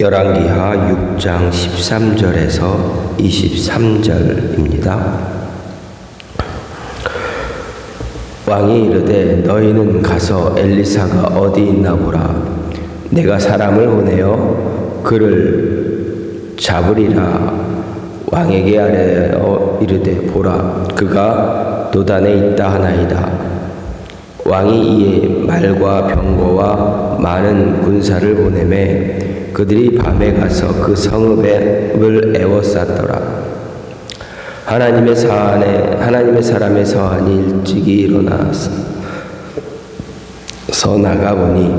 열왕기하 6장 13절에서 23절입니다. 왕이 이르되 너희는 가서 엘리사가 어디 있나 보라. 내가 사람을 보내어 그를 잡으리라. 왕에게 아뢰어 이르되 보라. 그가 도단에 있다 하나이다. 왕이 이에 말과 병거와 많은 군사를 보내매 그들이 밤에 가서 그 성읍을 에워쌌더라. 하나님의 사안에 하나님의 사람의 서한이 일찍이 일어나서 서 나가 보니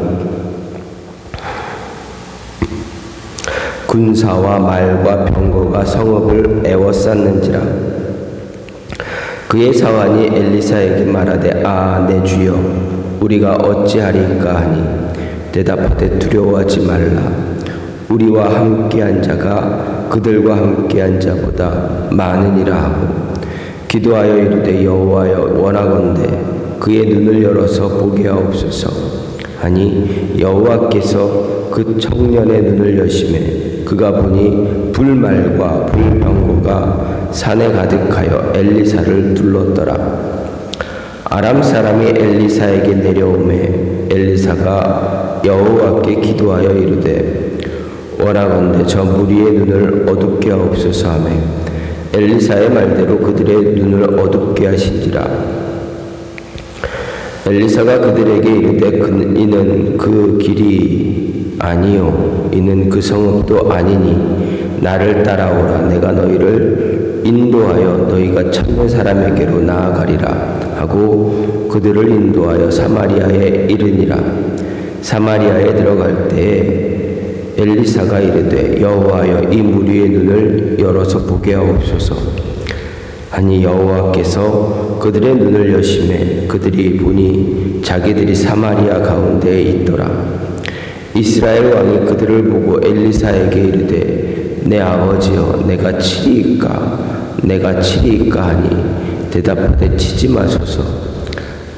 군사와 말과 병거가 성읍을 에워쌌는지라 그의 사환이 엘리사에게 말하되 아 내 주여 우리가 어찌하리까 하니 대답하되 두려워하지 말라 우리와 함께한 자가 그들과 함께한 자보다 많으니라 하고 기도하여 이르되 여호와여 원하건대 그의 눈을 열어서 보게 하옵소서. 하니 여호와께서 그 청년의 눈을 여심해 그가 보니 불말과 불병거가 산에 가득하여 엘리사를 둘렀더라. 아람 사람이 엘리사에게 내려오매 엘리사가 여호와께 기도하여 이르되 원하건대 저 무리의 눈을 어둡게 하옵소서 하매. 엘리사의 말대로 그들의 눈을 어둡게 하신지라. 엘리사가 그들에게 이르되 그, 이는 그 길이 아니요 이는 그 성읍도 아니니 나를 따라오라. 내가 너희를 인도하여 너희가 찾는 사람에게로 나아가리라 하고 그들을 인도하여 사마리아에 이르니라. 사마리아에 들어갈 때에 엘리사가 이르되 여호와여 이 무리의 눈을 열어서 보게 하옵소서. 하니 여호와께서 그들의 눈을 여심해 그들이 보니 자기들이 사마리아 가운데에 있더라. 이스라엘 왕이 그들을 보고 엘리사에게 이르되 내 아버지여 내가 치리이까? 내가 치리이까 하니 대답하되 치지 마소서.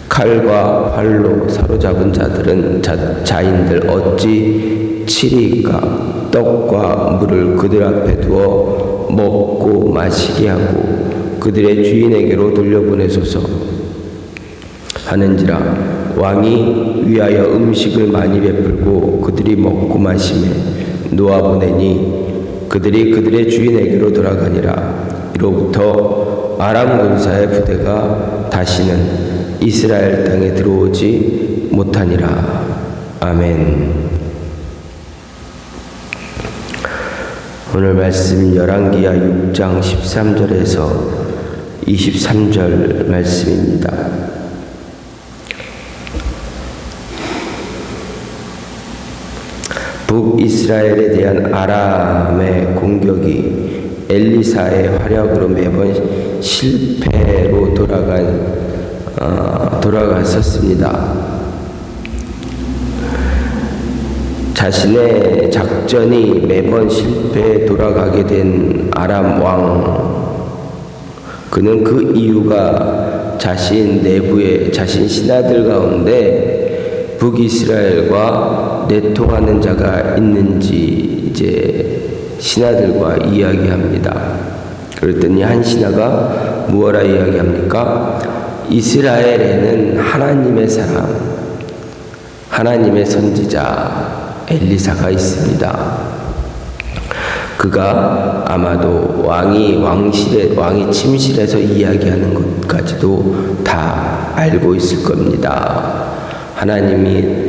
칼과 활로 사로잡은 자들은 자, 자인들 어찌 치리이까 떡과 물을 그들 앞에 두어 먹고 마시게 하고 그들의 주인에게로 돌려보내소서. 하는지라 왕이 위하여 음식을 많이 베풀고 그들이 먹고 마심에 놓아보내니 그들이 그들의 주인에게로 돌아가니라. 이로부터 아람 군사의 부대가 다시는 이스라엘 땅에 들어오지 못하니라. 아멘. 오늘 말씀 열왕기하 6장 13절에서 23절 말씀입니다. 북이스라엘에 대한 아람의 공격이 엘리사의 활약으로 매번 실패로 돌아간 어, 돌아갔었습니다. 자신의 작전이 매번 실패에 돌아가게 된 아람 왕 그는 그 이유가 자신 내부의 자신 신하들 가운데 북이스라엘과 내통하는 자가 있는지 이제 신하들과 이야기합니다. 그랬더니 한 신하가 무엇라 이야기합니까? 이스라엘에는 하나님의 사람, 하나님의 선지자 엘리사가 있습니다. 그가 아마도 왕이 왕실에 왕이 침실에서 이야기하는 것까지도 다 알고 있을 겁니다. 하나님이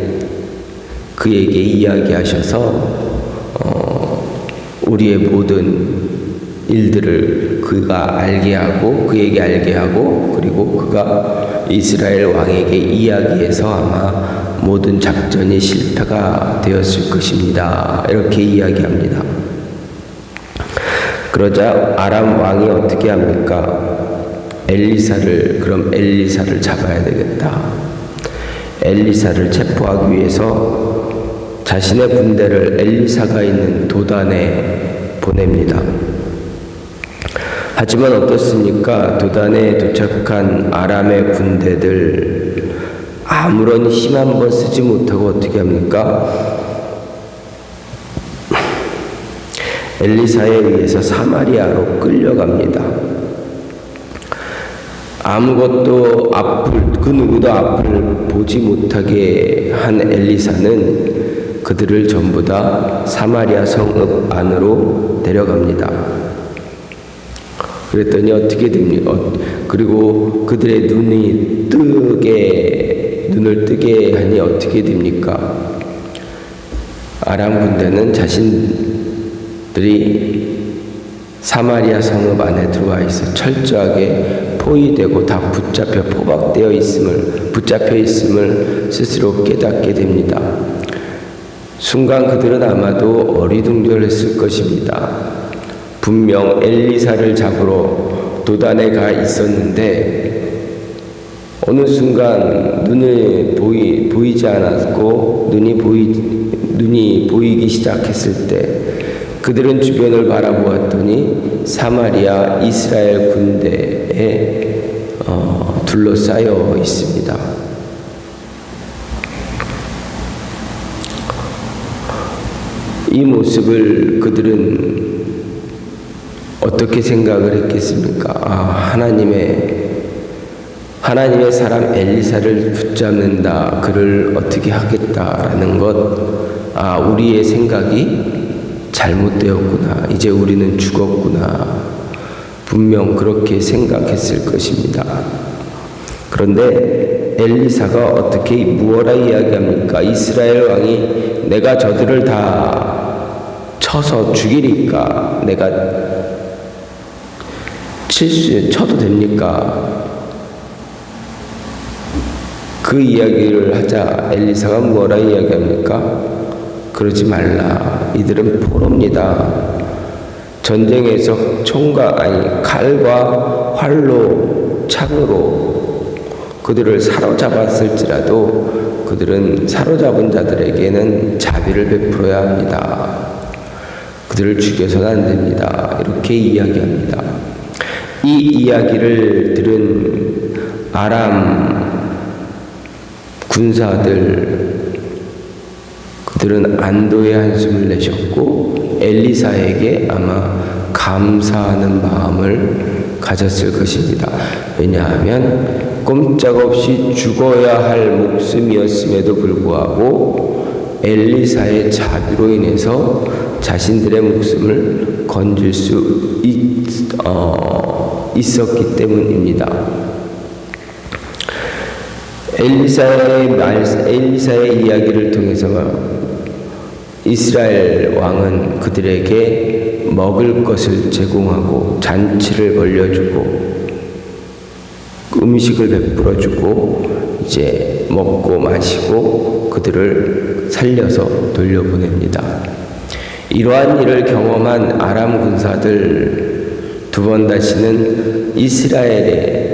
그에게 이야기하셔서 어, 우리의 모든 일들을 그가 알게 하고 그에게 알게 하고 그리고 그가 이스라엘 왕에게 이야기해서 아마 모든 작전이 실패가 되었을 것입니다. 이렇게 이야기합니다. 그러자 아람 왕이 어떻게 합니까? 엘리사를 그럼 엘리사를 잡아야 되겠다. 엘리사를 체포하기 위해서 자신의 군대를 엘리사가 있는 도단에 보냅니다. 하지만 어떻습니까? 도단에 도착한 아람의 군대들 아무런 힘 한 번 쓰지 못하고 어떻게 합니까? 엘리사에 의해서 사마리아로 끌려갑니다. 아무것도 앞을 그 누구도 앞을 보지 못하게 한 엘리사는 그들을 전부 다 사마리아 성읍 안으로 데려갑니다. 그랬더니 어떻게 됩니까? 어, 그리고 그들의 눈이 뜨게 하니 어떻게 됩니까? 아람 군대는 자신들이 사마리아 성읍 안에 들어와 있어 철저하게 포위되고 다 붙잡혀 포박되어 있음을 붙잡혀 있음을 스스로 깨닫게 됩니다. 순간 그들은 아마도 어리둥절했을 것입니다. 분명 엘리사를 잡으러 도단에 가 있었는데 어느 순간 눈을 보이 보이지 않았고 눈이 보이 눈이 보이기 시작했을 때 그들은 주변을 바라보았더니 사마리아 이스라엘 군대에 어, 둘러싸여 있습니다. 이 모습을 그들은 어떻게 생각을 했겠습니까? 아, 하나님의 하나님의 사람 엘리사를 붙잡는다. 그를 어떻게 하겠다라는 것. 아, 우리의 생각이 잘못되었구나. 이제 우리는 죽었구나. 분명 그렇게 생각했을 것입니다. 그런데 엘리사가 어떻게 무엇라 이야기합니까? 이스라엘 왕이 내가 저들을 다 쳐서 죽이니까 내가 칠수 쳐도 됩니까? 그 이야기를 하자 엘리사가 뭐라 이야기합니까? 그러지 말라. 이들은 포로입니다. 전쟁에서 총과 아니 칼과 활로 창으로 그들을 사로잡았을지라도 그들은 사로잡은 자들에게는 자비를 베풀어야 합니다. 그들을 죽여서는 안 됩니다. 이렇게 이야기합니다. 이 이야기를 들은 아람 군사들 그들은 안도의 한숨을 내셨고 엘리사에게 아마 감사하는 마음을 가졌을 것입니다. 왜냐하면 꼼짝없이 죽어야 할 목숨이었음에도 불구하고 엘리사의 자비로 인해서 자신들의 목숨을 건질 수 있, 어, 있었기 때문입니다. 엘리사의 말, 엘리사의 이야기를 통해서 이스라엘 왕은 그들에게 먹을 것을 제공하고 잔치를 벌려주고 음식을 베풀어주고 이제 먹고 마시고 그들을 살려서 돌려보냅니다. 이러한 일을 경험한 아람 군사들 두 번 다시는 이스라엘에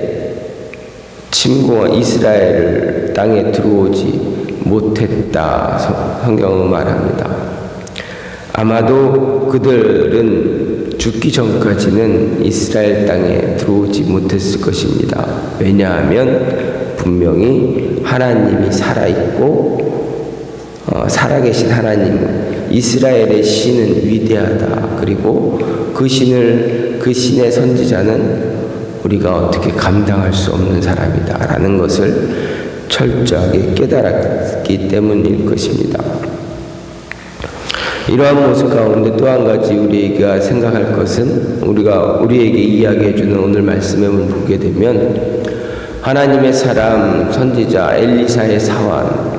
침공한 이스라엘을 땅에 들어오지 못했다. 성경은 말합니다. 아마도 그들은 죽기 전까지는 이스라엘 땅에 들어오지 못했을 것입니다. 왜냐하면 분명히 하나님이 살아있고 어, 살아계신 하나님, 이스라엘의 신은 위대하다. 그리고 그 신을 그 신의 선지자는 우리가 어떻게 감당할 수 없는 사람이다라는 것을 철저하게 깨달았기 때문일 것입니다. 이러한 모습 가운데 또 한 가지 우리가 생각할 것은 우리가 우리에게 이야기해 주는 오늘 말씀을 보게 되면 하나님의 사람 선지자 엘리사의 사환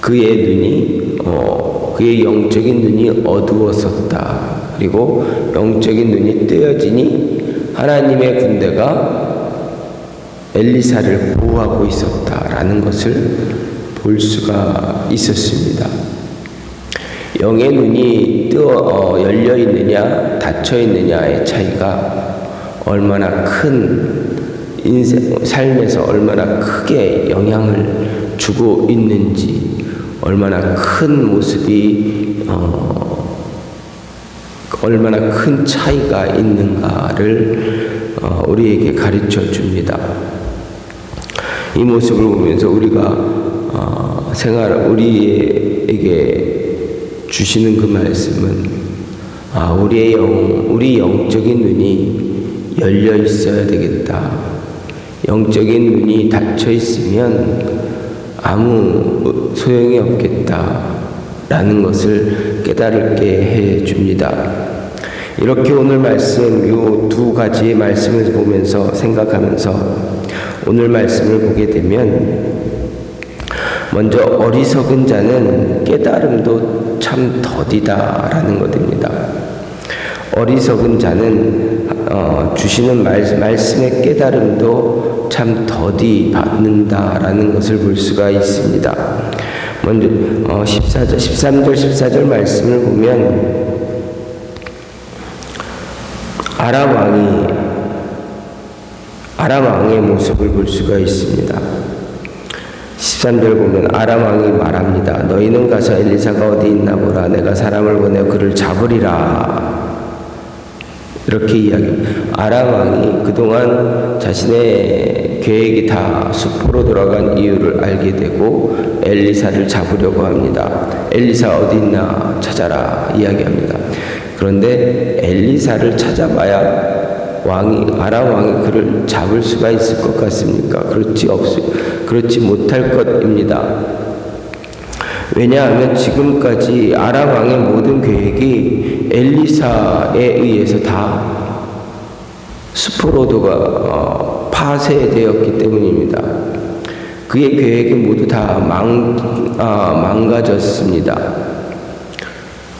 그의 눈이 어, 그의 영적인 눈이 어두웠었다. 그리고 영적인 눈이 뜨여지니 하나님의 군대가 엘리사를 보호하고 있었다라는 것을 볼 수가 있었습니다. 영의 눈이 뜨어 어, 열려 있느냐 닫혀 있느냐의 차이가 얼마나 큰 인생 삶에서 얼마나 크게 영향을 주고 있는지 얼마나 큰 모습이 어, 얼마나 큰 차이가 있는가를 어, 우리에게 가르쳐 줍니다. 이 모습을 보면서 우리가 어, 생활 우리에게 주시는 그 말씀은 아, 우리의 영, 우리 영적인 눈이 열려 있어야 되겠다. 영적인 눈이 닫혀 있으면 아무 소용이 없겠다. 라는 것을 깨달게 해 줍니다. 이렇게 오늘 말씀, 요 두 가지의 말씀을 보면서 생각하면서 오늘 말씀을 보게 되면 먼저 어리석은 자는 깨달음도 참 더디다라는 것입니다. 어리석은 자는 어, 주시는 말, 말씀의 깨달음도 참 더디 받는다라는 것을 볼 수가 있습니다. 어, 14절, 13절, 14절 말씀을 보면 아람 왕이 아람 왕의 모습을 볼 수가 있습니다. 13절 보면 아람 왕이 말합니다. 너희는 가서 엘리사가 어디 있나 보라. 내가 사람을 보내 그를 잡으리라. 이렇게 이야기. 아람 왕이 그동안 자신의 계획이 다 수포로 돌아간 이유를 알게 되고 엘리사를 잡으려고 합니다. 엘리사 어디 있나 찾아라 이야기합니다. 그런데 엘리사를 찾아봐야 왕이 아람 왕이 그를 잡을 수가 있을 것 같습니까? 그렇지 없 그렇지 못할 것입니다. 왜냐하면 지금까지 아람 왕의 모든 계획이 엘리사에 의해서 다 수포로도가 어, 파쇄되었기 때문입니다. 그의 계획이 모두 다 망, 아, 망가졌습니다.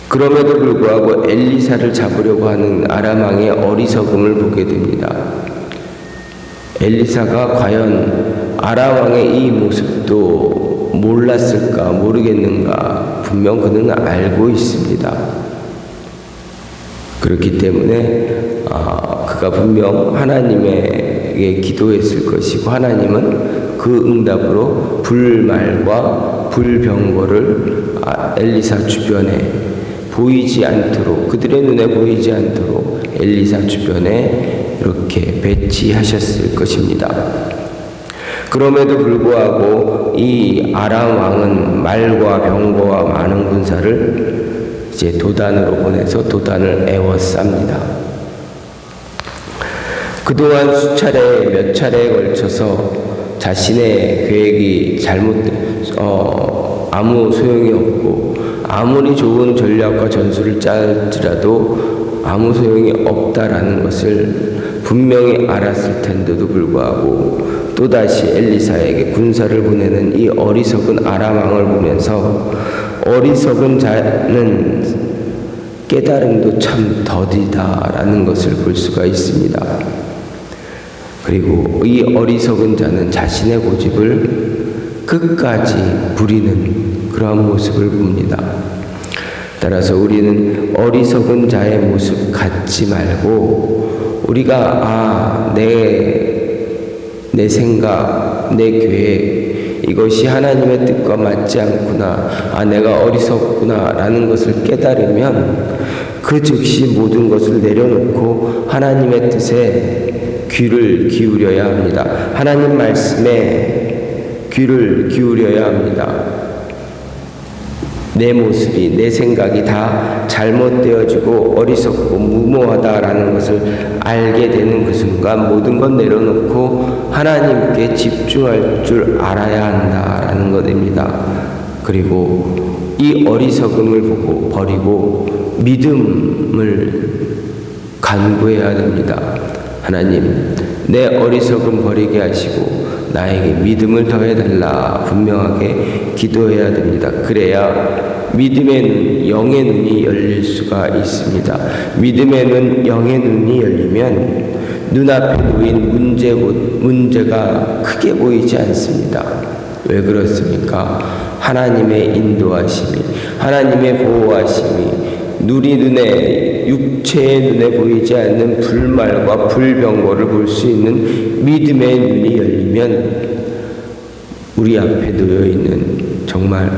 그럼에도 불구하고 엘리사를 잡으려고 하는 아람 왕의 어리석음을 보게 됩니다. 엘리사가 과연 아람 왕의 이 모습도 몰랐을까 모르겠는가 분명 그는 알고 있습니다. 그렇기 때문에 아, 그가 분명 하나님에게 기도했을 것이고 하나님은 그 응답으로 불말과 불병거를 아, 엘리사 주변에 보이지 않도록 그들의 눈에 보이지 않도록 엘리사 주변에 이렇게 배치하셨을 것입니다. 그럼에도 불구하고 이 아람 왕은 말과 병거와 많은 군사를 이제 도단으로 보내서 도단을 애워쌉니다. 그동안 수차례 몇 차례에 걸쳐서 자신의 계획이 잘못 어, 아무 소용이 없고 아무리 좋은 전략과 전술을 짤지라도 아무 소용이 없다라는 것을 분명히 알았을 텐데도 불구하고 또다시 엘리사에게 군사를 보내는 이 어리석은 아람 왕을 보면서 어리석은 자는 깨달음도 참 더디다라는 것을 볼 수가 있습니다. 그리고 이 어리석은 자는 자신의 고집을 끝까지 부리는 그러한 모습을 봅니다. 따라서 우리는 어리석은 자의 모습 갖지 말고 우리가 아, 내, 내 생각, 내 계획, 이것이 하나님의 뜻과 맞지 않구나. 아, 내가 어리석구나. 라는 것을 깨달으면 그 즉시 모든 것을 내려놓고 하나님의 뜻에 귀를 기울여야 합니다. 하나님 말씀에 귀를 기울여야 합니다. 내 모습이, 내 생각이 다 잘못되어지고 어리석고 무모하다라는 것을 알게 되는 그 순간 모든 것 내려놓고 하나님께 집중할 줄 알아야 한다라는 것입니다. 그리고 이 어리석음을 보고 버리고 믿음을 간구해야 됩니다. 하나님, 내 어리석음 버리게 하시고 나에게 믿음을 더해달라 분명하게 기도해야 됩니다. 그래야 믿음의 눈, 영의 눈이 열릴 수가 있습니다. 믿음의 눈, 영의 눈이 열리면 눈앞에 놓인 문제, 문제가 크게 보이지 않습니다. 왜 그렇습니까? 하나님의 인도하심이, 하나님의 보호하심이, 누리 눈에 육체의 눈에 보이지 않는 불말과 불병거를 볼 수 있는 믿음의 눈이 열리면 우리 앞에 놓여 있는 정말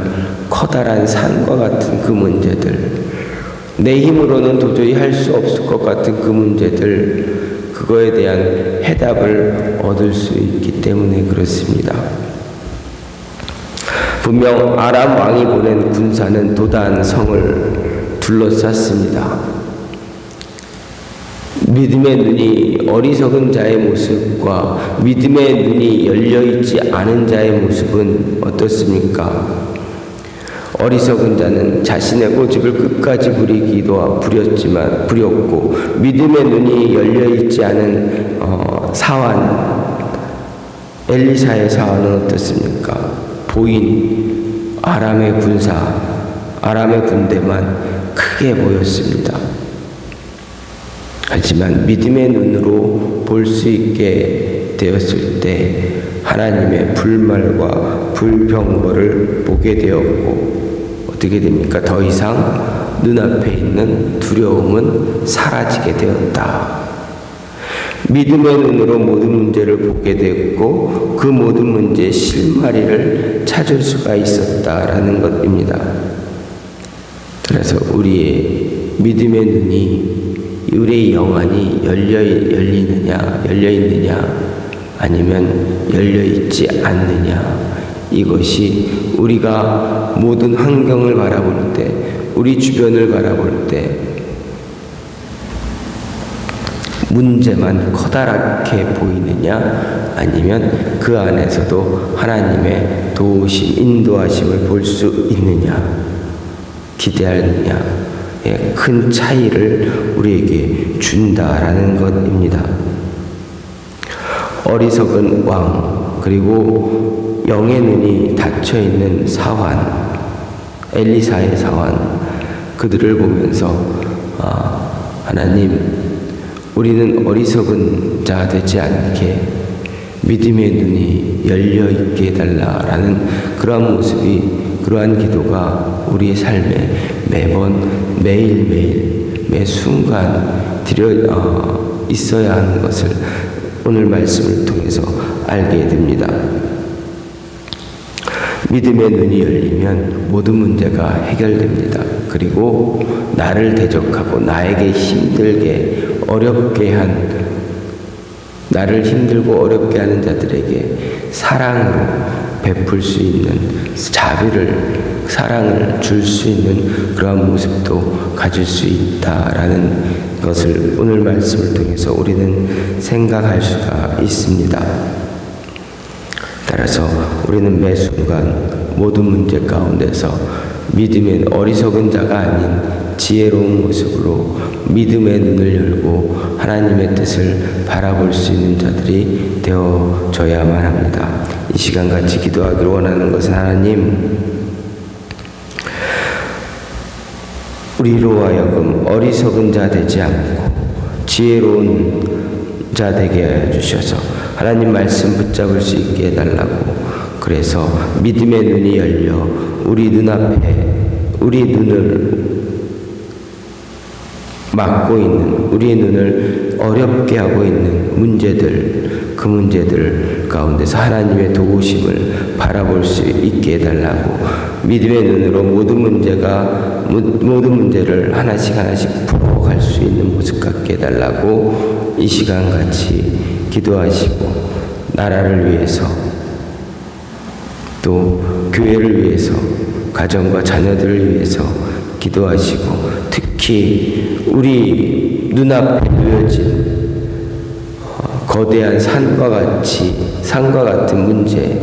커다란 산과 같은 그 문제들, 내 힘으로는 도저히 할 수 없을 것 같은 그 문제들, 그거에 대한 해답을 얻을 수 있기 때문에 그렇습니다. 분명 아람 왕이 보낸 군사는 도단 성을 둘러쌌습니다. 믿음의 눈이 어리석은 자의 모습과 믿음의 눈이 열려 있지 않은 자의 모습은 어떻습니까? 어리석은 자는 자신의 고집을 끝까지 부리기도 부렸지만 부렸고 믿음의 눈이 열려 있지 않은 어, 사환 엘리사의 사환은 어떻습니까? 보인 아람의 군사 아람의 군대만 크게 보였습니다. 하지만 믿음의 눈으로 볼 수 있게 되었을 때 하나님의 불말과 불병거를 보게 되었고 어떻게 됩니까? 더 이상 눈앞에 있는 두려움은 사라지게 되었다. 믿음의 눈으로 모든 문제를 보게 되었고 그 모든 문제의 실마리를 찾을 수가 있었다라는 것입니다. 그래서 우리의 믿음의 눈이 우리의 영안이 열려 열리느냐 열려 있느냐 아니면 열려 있지 않느냐 이것이 우리가 모든 환경을 바라볼 때 우리 주변을 바라볼 때 문제만 커다랗게 보이느냐 아니면 그 안에서도 하나님의 도우심 인도하심을 볼 수 있느냐 기대하느냐 예, 큰 차이를 우리에게 준다라는 것입니다. 어리석은 왕 그리고 영의 눈이 닫혀 있는 사환 엘리사의 사환 그들을 보면서 아, 하나님 우리는 어리석은 자 되지 않게 믿음의 눈이 열려 있게 해달라라는 그러한 모습이 그러한 기도가 우리의 삶에 매번 매일매일 매 순간 드려 어, 있어야 하는 것을 오늘 말씀을 통해서 알게 됩니다. 믿음의 눈이 열리면 모든 문제가 해결됩니다. 그리고 나를 대적하고 나에게 힘들게 어렵게 한 나를 힘들고 어렵게 하는 자들에게 사랑으로 베풀 수 있는 자비를 사랑을 줄 수 있는 그러한 모습도 가질 수 있다라는 것을 오늘 말씀을 통해서 우리는 생각할 수가 있습니다. 따라서 우리는 매 순간 모든 문제 가운데서 믿음의 어리석은 자가 아닌 지혜로운 모습으로 믿음의 눈을 열고 하나님의 뜻을 바라볼 수 있는 자들이 되어져야만 합니다. 이 시간 같이 기도하기를 원하는 것은 하나님, 우리로 하여금 어리석은 자 되지 않고 지혜로운 자 되게 하여 주셔서 하나님 말씀 붙잡을 수 있게 해달라고 그래서 믿음의 눈이 열려 우리 눈앞에 우리 눈을 막고 있는 우리의 눈을 어렵게 하고 있는 문제들 그 문제들 가운데서 하나님의 도우심을 바라볼 수 있게 해달라고 믿음의 눈으로 모든 문제가 모든 문제를 하나씩 하나씩 풀어갈 수 있는 모습 갖게 해달라고 이 시간 같이 기도하시고 나라를 위해서 또 교회를 위해서 가정과 자녀들을 위해서 기도하시고 특히 우리 눈앞에 놓여진 어, 거대한 산과 같이 산과 같은 문제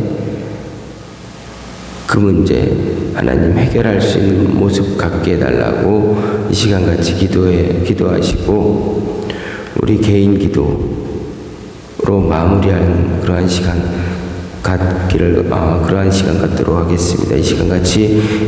그 문제 하나님 해결할 수 있는 모습 갖게 해달라고 이 시간 같이 기도해 기도하시고 우리 개인 기도로 마무리하는 그러한 시간 갖기를 아, 그러한 시간 갖도록 하겠습니다. 이 시간 같이